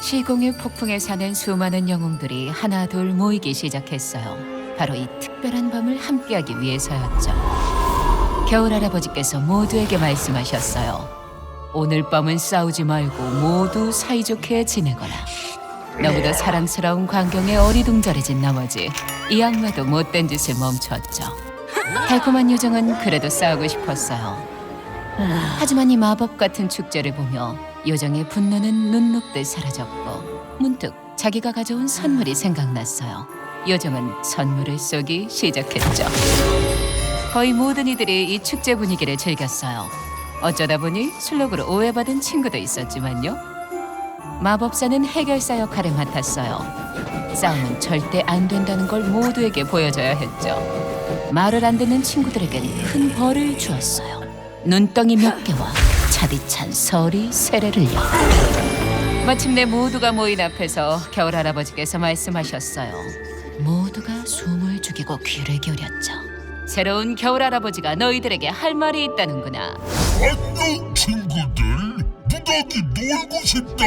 시공의 폭풍에 사는 수많은 영웅들이 하나둘 모이기 시작했어요. 바로 이 특별한 밤을 함께하기 위해서였죠. 겨울 할아버지께서 모두에게 말씀하셨어요. 오늘 밤은 싸우지 말고 모두 사이좋게 지내거라. 너무도 사랑스러운 광경에 어리둥절해진 나머지 이 악마도 못된 짓을 멈췄죠. 달콤한 요정은 그래도 싸우고 싶었어요. 하지만 이 마법 같은 축제를 보며 요정의 분노는 눈 녹듯 사라졌고 문득 자기가 가져온 선물이 생각났어요. 요정은 선물을 쏘기 시작했죠. 거의 모든 이들이 이 축제 분위기를 즐겼어요. 어쩌다 보니 술록으로 오해받은 친구도 있었지만요. 마법사는 해결사 역할을 맡았어요. 싸움은 절대 안 된다는 걸 모두에게 보여줘야 했죠. 말을 안 듣는 친구들에겐 큰 벌을 주었어요. 눈덩이 몇 개와 차디찬 설이 세례를요. 마침내 모두가 모인 앞에서 겨울 할아버지께서 말씀하셨어요. 모두가 숨을 죽이고 귀를 기울였죠. 새로운 겨울 할아버지가 너희들에게 할 말이 있다는구나. 안녕 친구들 무더기 놀고 싶다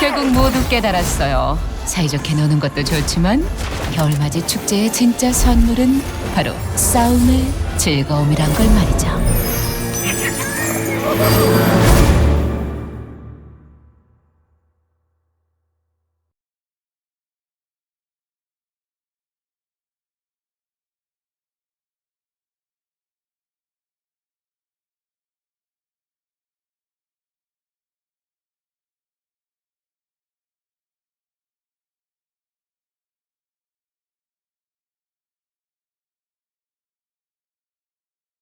결국 모두 깨달았어요. 사이좋게 노는 것도 좋지만 겨울맞이 축제의 진짜 선물은 바로 싸움의 즐거움이란 걸 말이죠.